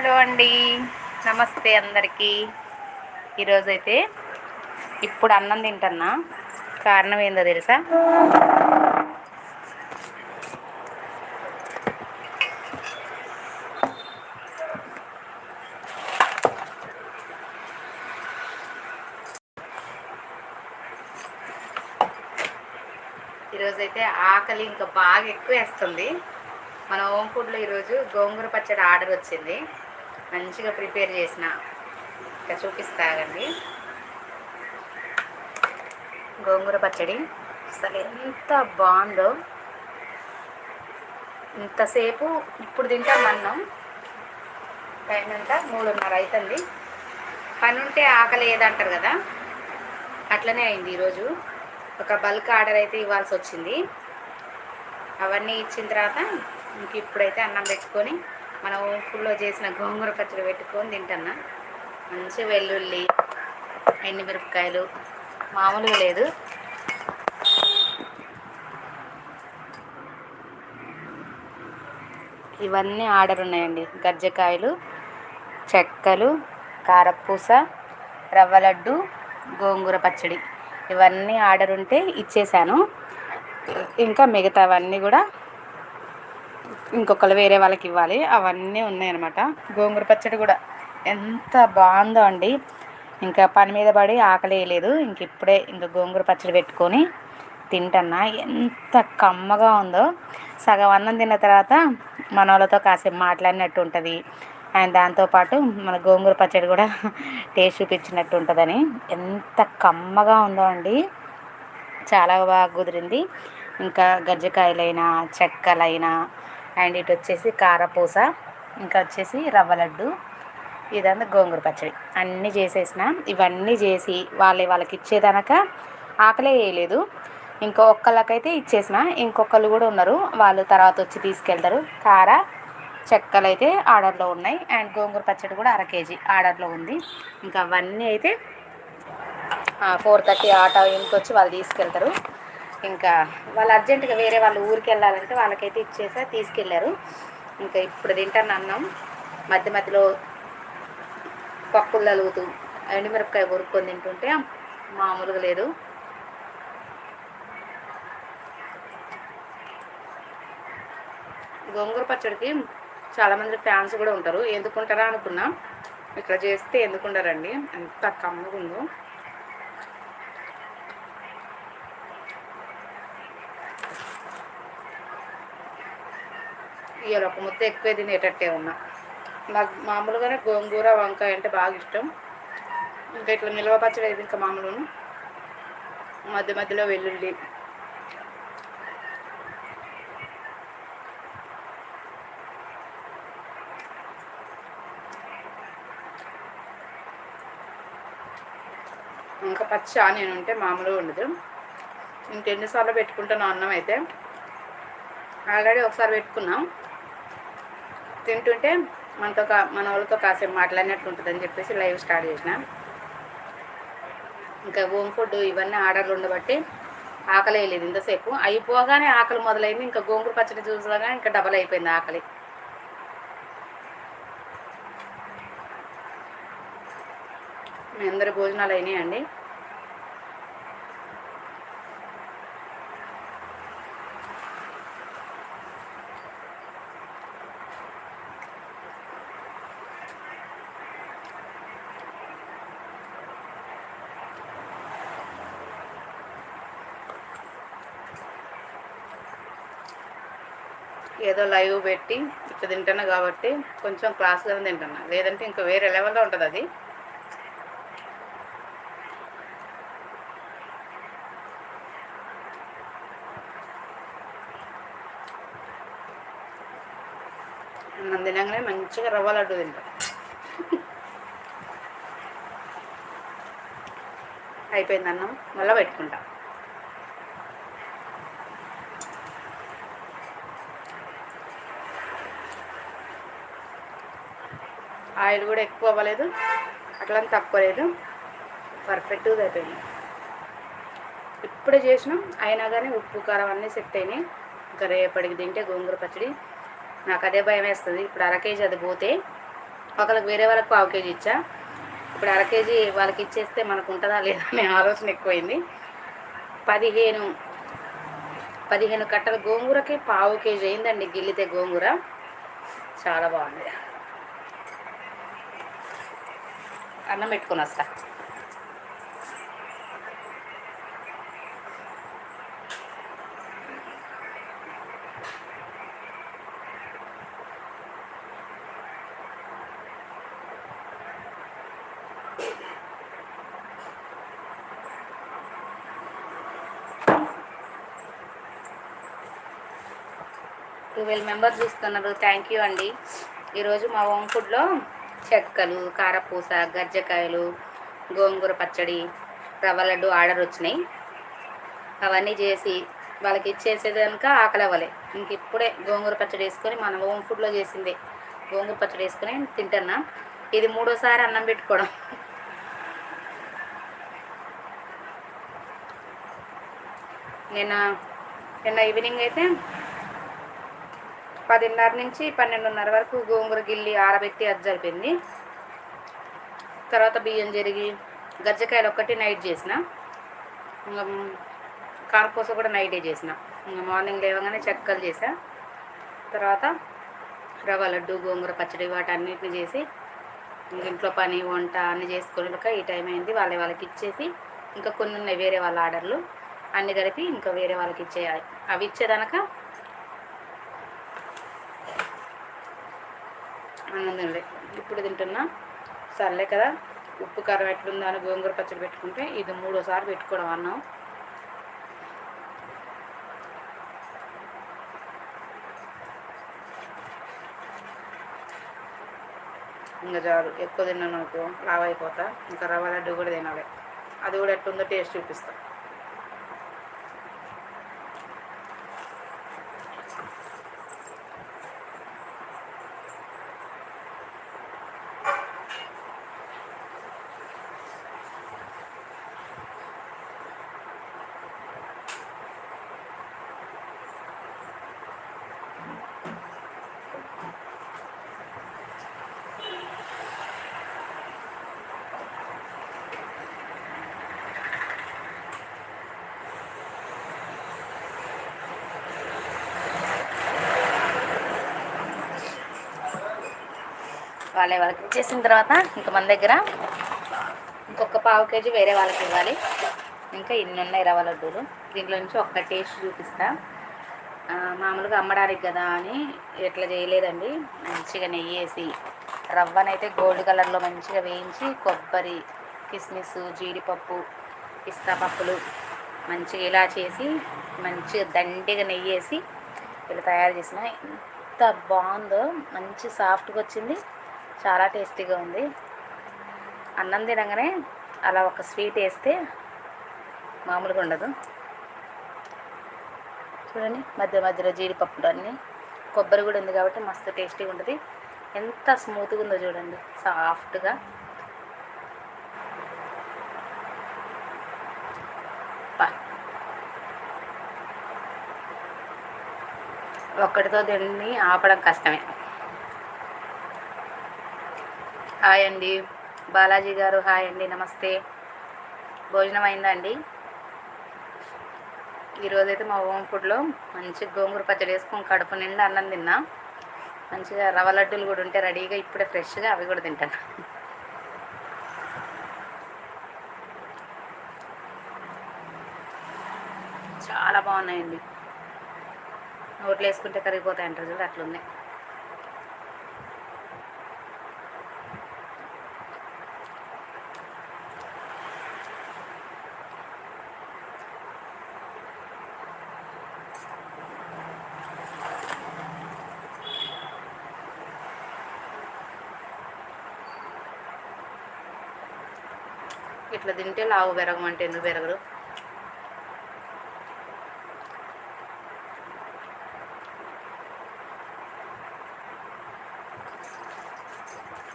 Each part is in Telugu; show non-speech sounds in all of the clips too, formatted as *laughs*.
హలో అండి. నమస్తే అందరికీ. ఈరోజైతే ఇప్పుడు అన్నం తింటున్నా. కారణం ఏందో తెలుసా? ఈరోజైతే ఆకలి ఇంకా బాగా ఎక్కువ వేస్తుంది మన హోమ్ ఫుడ్లో ఈరోజు గోంగూర పచ్చడి ఆర్డర్ వచ్చింది మంచిగా ప్రిపేర్ చేసిన. ఇంకా చూపిస్తాగండి గోంగూర పచ్చడి. అసలు ఎంత బాగుందో. ఇంతసేపు ఇప్పుడు తింటాం అన్నం. టైం ఎంత మూడున్నర అవుతుంది పని ఉంటే ఆకలి ఏదంటారు కదా. అట్లనే అయింది ఈరోజు. ఒక బల్క్ ఆర్డర్ అయితే ఇవ్వాల్సి వచ్చింది. అవన్నీ ఇచ్చిన తర్వాత ఇంక ఇప్పుడైతే అన్నం పెట్టుకొని మన ఊపుల్లో చేసిన గోంగూర పచ్చడి పెట్టుకొని తింటున్నా. మంచి వెల్లుల్లి ఎండుమిరపకాయలు మామూలుగా లేదు. ఇవన్నీ ఆర్డర్ ఉన్నాయండి. గజ్జకాయలు చెక్కలు కారపూస రవ్వ లడ్డు గోంగూర పచ్చడి. ఇవన్నీ ఆర్డర్ ఉంటే ఇచ్చేసాను. ఇంకా మిగతావన్నీ కూడా ఇంకొకరు వేరే వాళ్ళకి ఇవ్వాలి. అవన్నీ ఉన్నాయన్నమాట. గోంగూర పచ్చడి కూడా ఎంత బాగుందో అండి. ఇంకా పని మీద పడి ఆకలి వేయలేదు. ఇంక ఇప్పుడే ఇంకా గోంగూర పచ్చడి పెట్టుకొని తింటన్నా. ఎంత కమ్మగా ఉందో. సగం అన్నం తిన్న తర్వాత మన వాళ్ళతో కాసేపు మాట్లాడినట్టు ఉంటుంది. అండ్ దాంతోపాటు మన గోంగూర పచ్చడి కూడా *laughs* టేస్ట్ చూపించినట్టు ఉంటుందని. ఎంత కమ్మగా ఉందో అండి. చాలా బాగా కుదిరింది. ఇంకా గజ్జకాయలైనా చెక్కలైనా అండ్ ఇటు వచ్చేసి కారపూస ఇంకా వచ్చేసి రవ్వ లడ్డు ఇదంతా గోంగూర పచ్చడి. అన్నీ చేసేసిన ఇవన్నీ చేసి వాళ్ళే వాళ్ళకి ఇచ్చేదనక ఆకలే వేయలేదు. ఇంకో ఒక్కళ్ళకైతే ఇచ్చేసిన ఇంకొకళ్ళు కూడా ఉన్నారు. వాళ్ళు తర్వాత వచ్చి తీసుకెళ్తారు. కార చెక్కలు అయితే ఆర్డర్లో ఉన్నాయి. అండ్ గోంగూర పచ్చడి కూడా అర కేజీ ఆర్డర్లో ఉంది. ఇంకా అవన్నీ అయితే ఫోర్ థర్టీ ఆటో ఇంటికి వచ్చి వాళ్ళు తీసుకెళ్తారు. ఇంకా వాళ్ళు అర్జెంటుగా వేరే వాళ్ళు ఊరికి వెళ్ళాలంటే వాళ్ళకైతే ఇచ్చేసా తీసుకెళ్ళారు. ఇంకా ఇప్పుడు తింటాను అన్నం. మధ్య మధ్యలో పప్పులు తలుగుతూ ఎండుమిరపకాయ కొరుక్కొని తింటుంటే మామూలుగా లేదు. గోంగూర పచ్చడికి చాలామంది ఫ్యాన్స్ కూడా ఉంటారు. ఎందుకుంటారా అనుకున్నా. ఇట్లా చేస్తే ఎందుకుంటారండి? ఎంత కమ్మగా ఉందో. ఇవాళ ఒక ముద్ద ఎక్కువ తినేటట్టే ఉన్నా. నాకు మామూలుగానే గోంగూర వంకాయ అంటే బాగా ఇష్టం. ఇంకా ఇట్లా నిల్వ పచ్చడి అయితే ఇంకా మామూలును. మధ్య మధ్యలో వెల్లుల్లి. ఇంకా పచ్చి ఆనియన్ ఉంటే మామూలుగా ఉండదు. ఇంకెన్నిసార్లు పెట్టుకుంటాను అన్నం అయితే. ఆల్రెడీ ఒకసారి పెట్టుకున్నాం. తింటుంటే మనతో కా మన వాళ్ళతో కాసేపు మాట్లాడినట్టు ఉంటుందని చెప్పేసి లైవ్ స్టార్ట్ చేసిన. ఇంకా హోమ్ ఫుడ్ ఇవన్నీ ఆర్డర్లు ఉండబట్టి ఆకలి వేయలేదు ఇంతసేపు. అయిపోగానే ఆకలి మొదలైంది ఇంకా గోంగూర పచ్చడి చూసగా ఇంకా డబల్ అయిపోయింది ఆకలి. మీ అందరి భోజనాలు అయినాయండి. ఏదో లైవ్ పెట్టి ఇట్లా తింటాను కాబట్టి కొంచెం క్లాస్గా తింటున్నా. లేదంటే ఇంకా వేరే లెవెల్లో ఉంటుంది అది. అన్నం తినగానే మంచిగా రవ్వ లడ్డు తింటాం. అయిపోయింది అన్నం మళ్ళీ పెట్టుకుంటాం. ఆయిల్ కూడా ఎక్కువ అవ్వలేదు. అట్లా తక్కువ లేదు పర్ఫెక్ట్గా అయిపోయింది. ఇప్పుడే చేసినాం. అయినా కానీ ఉప్పు కారం అన్నీ సెట్ అయినాయి. ఇంకా రేపటికి తింటే గోంగూర పచ్చడి. నాకు అదే భయం వేస్తుంది. ఇప్పుడు అర కేజీ అది పోతే ఒకరికి వేరే వాళ్ళకి పావు కేజీ ఇచ్చా. ఇప్పుడు అర కేజీ వాళ్ళకి ఇచ్చేస్తే మనకు ఉంటుందా లేదా అనే ఆలోచన ఎక్కువైంది. పదిహేను పదిహేను కట్టల గోంగూరకి పావు కేజీ అయిందండి. గిల్లితే గోంగూర. చాలా బాగుంది. అన్నం పెట్టుకొని వస్తా ట్వెల్వ్ మెంబర్స్ చూస్తున్నారు. థ్యాంక్ యూ అండి. ఈరోజు మా హోమ్ ఫుడ్లో చెక్కలు కారపూస గజ్జకాయలు గోంగూర పచ్చడి రవ్వ లడ్డు ఆర్డర్ వచ్చినాయి. అవన్నీ చేసి వాళ్ళకి ఇచ్చేసేది కనుక ఆకలి అవ్వలే. ఇంక ఇప్పుడే గోంగూర పచ్చడి వేసుకొని మన హోమ్ ఫుడ్లో చేసిందే. గోంగూర పచ్చడి వేసుకొని తింటున్నా. ఇది మూడోసారి అన్నం పెట్టుకోవడం. నిన్న నిన్న ఈవినింగ్ అయితే పదిన్నర నుంచి పన్నెండున్నర వరకు గోంగూర గిల్లి ఆరబెట్టి అది జరిపింది. తర్వాత బియ్యం జరిగి గజ్జకాయలు ఒక్కటి నైట్ చేసిన. ఇంకా కారపూస కూడా నైటే చేసిన. ఇంకా మార్నింగ్ లేవగానే చెక్కలు చేసా. తర్వాత రవ్వ లడ్డు గోంగూర పచ్చడి వాటి వాటన్నిటిని చేసి ఇంట్లో పని వంట అన్ని చేసుకున్నాక ఈ టైం అయింది. వాళ్ళ వాళ్ళకి ఇచ్చేసి ఇంకా కొన్ని ఉన్నాయి వేరే వాళ్ళ ఆర్డర్లు. అన్ని కలిపి ఇంకా వేరే వాళ్ళకి ఇచ్చేయాలి అవి ఇచ్చేదనక అన్నం తినలే ఇప్పుడు తింటున్నా. సర్లే కదా. ఉప్పు కారం ఎట్లుందా అని గోంగూర పచ్చడి పెట్టుకుంటే ఇది మూడోసారి పెట్టుకోవడం అన్నాం. ఇంకా చాలు. ఎక్కువ తిన్నాను అనుకో లావ్ అయిపోతా. ఇంకా రవ్వ లడ్డు కూడా తినాలి. అది కూడా ఎట్లుందో టేస్ట్ చూపిస్తాను వాళ్ళే వాళ్ళకి ఇచ్చేసిన తర్వాత ఇంకా మన దగ్గర ఇంకొక పావు కేజీ వేరే వాళ్ళకి ఇవ్వాలి. ఇంకా ఇన్ని ఉన్నాయి రవ్వ లడ్డూలు దీంట్లో నుంచి ఒక్క టేస్ట్ చూపిస్తా. మామూలుగా అమ్మడానికి కదా అని ఎట్లా చేయలేదండి. మంచిగా నెయ్యి వేసి రవ్వనైతే గోల్డ్ కలర్లో మంచిగా వేయించి కొబ్బరి కిస్మిస్ జీడిపప్పు పిస్తా పప్పులు మంచిగా ఇలా చేసి మంచిగా దండిగా నెయ్యి వేసి ఇలా తయారు చేసిన. ఎంత బాగుందో మంచి సాఫ్ట్గా వచ్చింది. చాలా టేస్టీగా ఉంది. అన్నం తినగానే అలా ఒక స్వీట్ వేస్తే మామూలుగా ఉండదు. చూడండి మధ్య మధ్యలో జీడిపప్పులు అన్నీ కొబ్బరి కూడా ఉంది కాబట్టి మస్తు టేస్టీగా ఉంటుంది. ఎంత స్మూత్గా ఉందో చూడండి సాఫ్ట్గా. ఒక్కటితో దీన్ని ఆపడం కష్టమే. హాయ్ అండి. బాలాజీ గారు హాయ్ అండి నమస్తే. భోజనం అయిందా అండి ఈరోజైతే మా హోమ్ ఫుడ్లో మంచి గోంగూర పచ్చడి వేసుకొని కడుపు నిండా అన్నం తిన్నా. మంచిగా రవ లడ్డూలు కూడా ఉంటే రెడీగా ఇప్పుడే ఫ్రెష్గా అవి కూడా తింటాను. చాలా బాగున్నాయండి. నోట్లు వేసుకుంటే కరిగిపోతాయంటారు చూడు అట్లున్నాయి. ఇట్లా తింటే లావు పెరగమంటే ఎందుకు పెరగరు?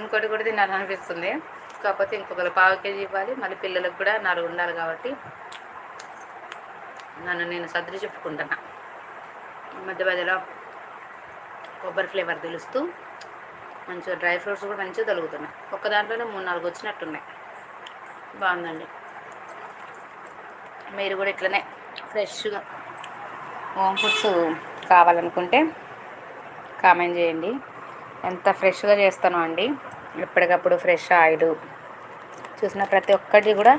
ఇంకోటి కూడా తినాలనిపిస్తుంది. కాకపోతే ఇంకొకరు పావు కేజీ ఇవ్వాలి. మళ్ళీ పిల్లలకు కూడా నాలుగు ఉండాలి కాబట్టి నన్ను నేను సర్దులు చెప్పుకుంటున్నా. మధ్య మధ్యలో కొబ్బరి ఫ్లేవర్ తెలుస్తూ మంచిగా డ్రై ఫ్రూట్స్ కూడా మంచిగా తొలుగుతున్నాయి. ఒక్క దాంట్లోనే మూడు నాలుగు వచ్చినట్టున్నాయి. బాగుందండి. మీరు కూడా ఇట్లనే ఫ్రెష్గా హోమ్ ఫుడ్స్ కావాలనుకుంటే కామెంట్ చేయండి. ఎంత ఫ్రెష్గా చేస్తానో అండి. ఎప్పటికప్పుడు ఫ్రెష్ ఆయిల్ చూసిన ప్రతి ఒక్కటి కూడా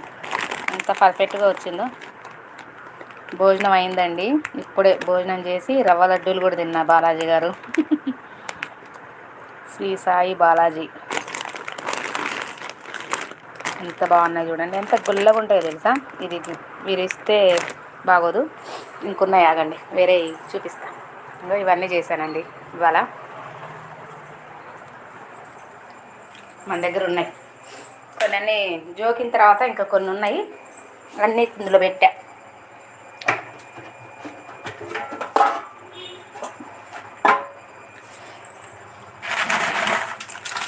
ఎంత పర్ఫెక్ట్గా వచ్చిందో. భోజనం అయిందండి. ఇప్పుడే భోజనం చేసి రవ్వ లడ్డూలు కూడా తిన్నా బాలాజీ గారు. *laughs* శ్రీ సాయి బాలాజీ. ఎంత బాగున్నాయి చూడండి. ఎంత గుల్లగా ఉంటాయో తెలుసా? ఇది విరిస్తే బాగోదు. ఇంకున్నాయి ఆగండి. వేరే చూపిస్తా. ఇంకో ఇవన్నీ చేశానండి. ఇవాళ మన దగ్గర ఉన్నాయి. కొన్ని అన్నీ జోకిన తర్వాత ఇంకా కొన్ని ఉన్నాయి. అన్నీ ఇందులో పెట్టా.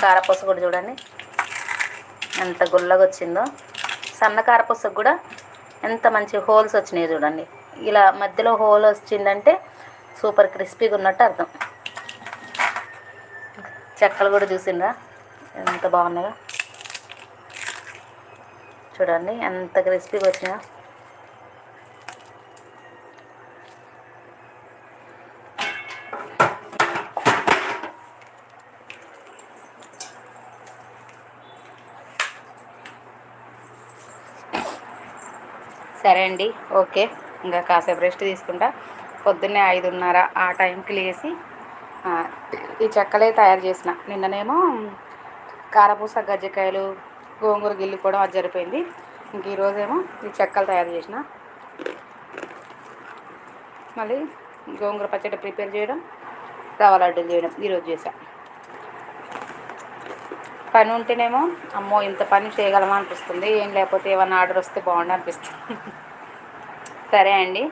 కారపూస కూడా చూడండి. ఎంత గుల్లగా వచ్చిందో. సన్న కారపూసకు కూడా ఎంత మంచి హోల్స్ వచ్చినాయి చూడండి. ఇలా మధ్యలో హోల్ వచ్చిందంటే సూపర్ క్రిస్పీగా ఉన్నట్టు అర్థం. చెక్కలు కూడా చూసిండ్రా? ఎంత బాగున్నాయో. చూడండి ఎంత క్రిస్పీగా వచ్చినాయో. సరే అండి ఓకే. ఇంకా కాసేపు రెస్ట్ తీసుకుంటా. పొద్దున్నే ఐదున్నర ఆ టైంకి లేచి ఈ చెక్కలే తయారు చేసిన. నిన్ననేమో కారపూస గజ్జికాయలు గోంగూర గిల్లు కూడా అది జరిపోయింది. ఇంక ఈరోజేమో ఈ చెక్కలు తయారు చేసిన. మళ్ళీ గోంగూర పచ్చడి ప్రిపేర్ చేయడం రవ్వ లడ్డూలు చేయడం ఈరోజు చేసాను పని ఉంటేనేమో అమ్మో ఇంత పని చేయగలమా అనిపిస్తుంది. ఏం లేకపోతే ఏమైనా ఆర్డర్ వస్తే బాగుండు అనిపిస్తుంది. సరే అండి.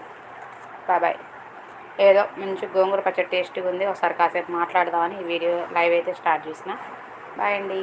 బాయ్. ఏదో మంచి గోంగూర పచ్చడి టేస్ట్గా ఉంది. ఒకసారి కాసేపు మాట్లాడదామని ఈ వీడియో లైవ్ అయితే స్టార్ట్ చేసిన. బాయ్ అండి.